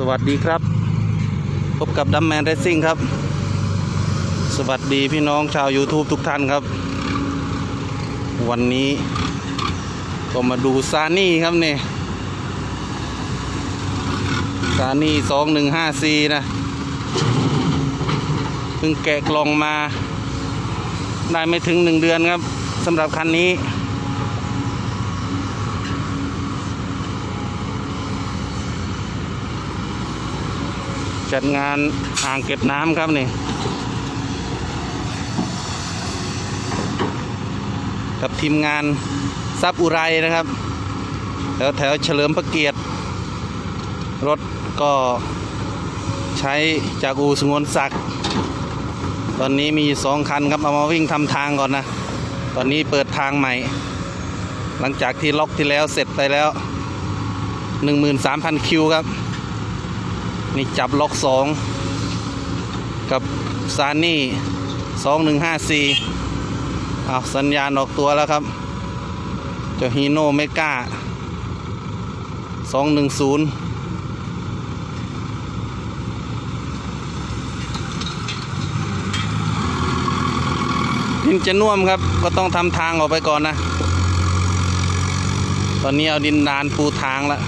สวัสดีครับ พบกับดัมแมนเรซซิ่งครับ สวัสดีพี่น้องชาว YouTube ทุกท่านครับ วันนี้ก็มาดูซานี่ครับเนี่ยซานี่สองหนึ่งห้าซีนะ เพิ่งแกะกล่องมา ได้ไม่ถึงหนึ่งเดือนครับสำหรับคันนี้ จัดงานอ่างเก็บน้ำครับนี่กับทีมงานซับอุไรนะครับแถวแถวเฉลิมพระเกียรติ รถก็ใช้จากอูสงวนศักดิ์ตอนนี้มีสองคันครับ เอามาวิ่งทำทางก่อนนะ ตอนนี้เปิดทางใหม่ หลังจากที่ล็อกที่แล้วเสร็จไปแล้ว 13,000 คิวครับ นี่จับล็อกสองกับซานี่สองหนึ่งห้าสี่เอาสัญญาณออกตัวแล้วครับเจ้าฮีโน่เมกาสองหนึ่งศูนย์ดินจะน่วมครับ ก็ต้องทำทางออกไปก่อนนะ ตอนนี้เอาดินดานปูทางแล้ว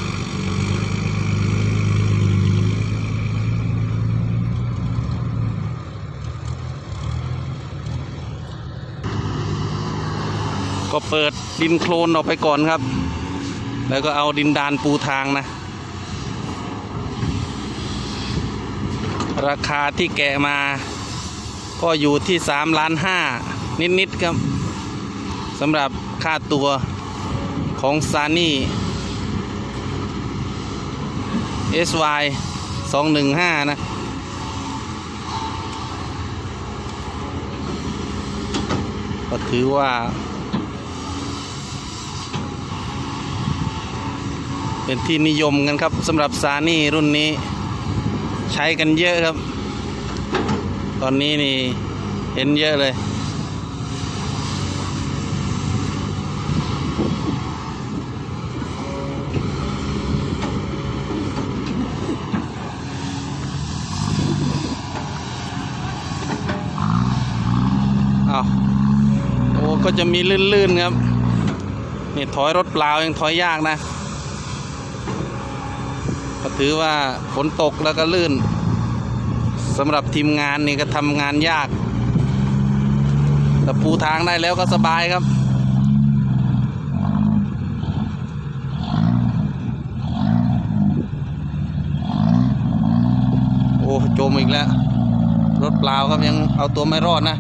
ก็เปิดดินโคลนออกไปก่อนครับ แล้วก็เอาดินดานปูทางนะ ราคาที่แกะมาก็อยู่ที่3ล้านห้านิด ๆ ครับสำหรับค่าตัวของซานี่ SY 215 นะ ก็ถือว่า เป็นที่นิยมกันครับสำหรับซานี่รุ่นนี้ ใช้กันเยอะครับ ตอนนี้นี่เห็นเยอะเลยอาโอ้ก็จะมีลื่นๆครับ นี่ถอยรถเปล่ายังถอยยากนะ ก็ถือว่าฝนตกแล้วก็ลื่นสำหรับทีมงานนี่ก็ทำงานยากแต่ปูทางได้แล้วก็สบายครับ โอ้จมอีกแล้ว รถเปล่าครับยังเอาตัวไม่รอดนะ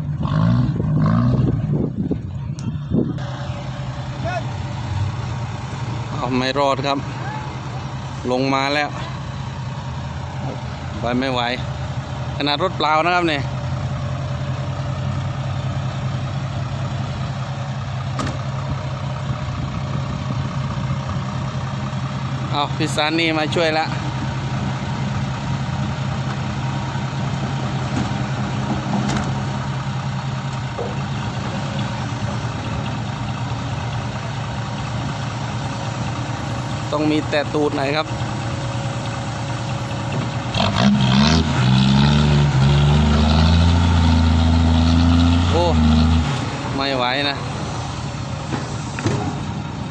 เอาไม่รอดครับ ลงมาแล้วไปไม่ไหว ขนาดรถเปล่านะครับเนี่ยเอาพิซซานี่มาช่วยแล้ว ต้องมีแต่ตูดหน่อยครับโอ้ไม่ไหวนะ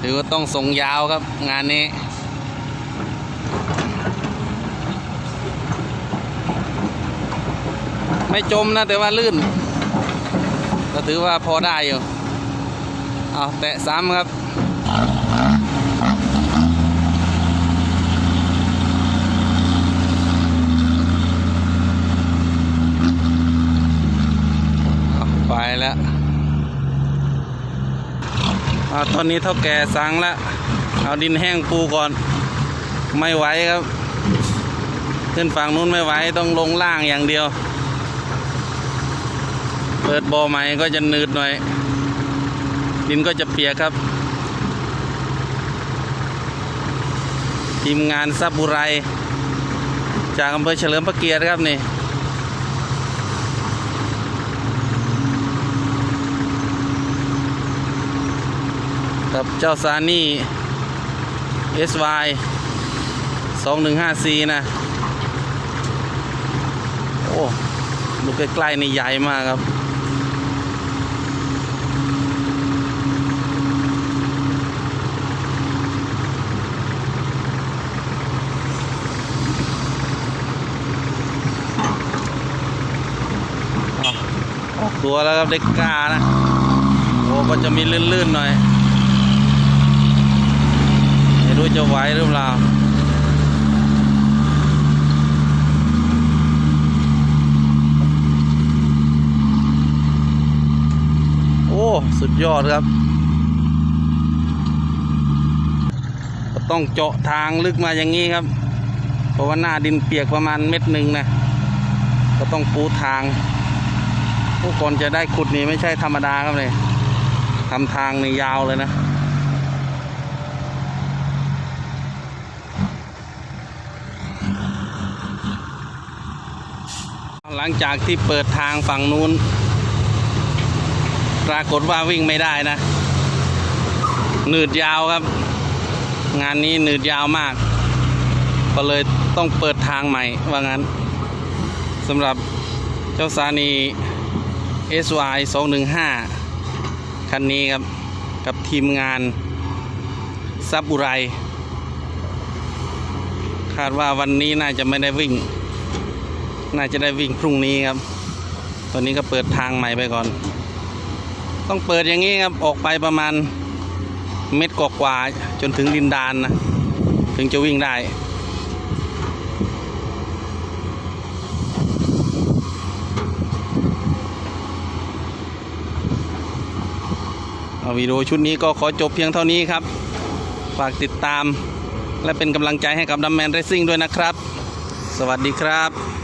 ถือว่าต้องส่งยาวครับงานนี้ไม่จมนะแต่ว่าลื่น ก็ถือว่าพอได้อยู่ เอาแตะซ้ำครับาไปแล้วอาตอนนี้เท่าแก่สั่งแล้วเอาดินแห้งปูก่อน ไม่ไหวครับ ขึ้นฝั่งนู้นไม่ไหวต้องลงล่างอย่างเดียว เปิดบ่อใหม่ก็จะหนืดหน่อย ดินก็จะเปียกครับ ทีมงานซับบุไร จากอำเภอเฉลิมพระเกียรติครับนี่ กับเจ้าซานี่ SY 215C นะ โอ้ดูใกล้ๆนี่ใหญ่มากครับ ออกตัวแล้วครับเด็กกานะ โอ้ก็จะมีลื่นๆหน่อย รู้จะไหวหรือเปล่าโอ้สุดยอดครับ ต้องเจาะทางลึกมาอย่างนี้ครับ เพราะว่าหน้าดินเปียกประมาณเม็ดหนึ่งนะ ก็ต้องปูทางผู้คนจะได้ขุดนี่ไม่ใช่ธรรมดาครับเลยทำทางนี่ยาวเลยนะ งจากที่เปิดทางฝั่งนู้น ปรากฏว่าวิ่งไม่ได้นะหนืดยาวครับ งานนี้หนืดยาวมาก ก็เลยต้องเปิดทางใหม่ว่างั้นสำหรับเจ้าซานี SY 215 คันนี้ครับ กับทีมงานซับอุไร คาดว่าวันนี้น่าจะไม่ได้วิ่ง น่าจะได้วิ่งพรุ่งนี้ครับ ตอนนี้ก็เปิดทางใหม่ไปก่อน ต้องเปิดอย่างนี้ครับ ออกไปประมาณเม็ดกว่าๆจนถึงดินดานนะ ถึงจะวิ่งได้เอาวิดีโอชุดนี้ก็ขอจบเพียงเท่านี้ครับ ฝากติดตามและเป็นกำลังใจให้กับดัมแมนเรซิ่งด้วยนะครับ สวัสดีครับ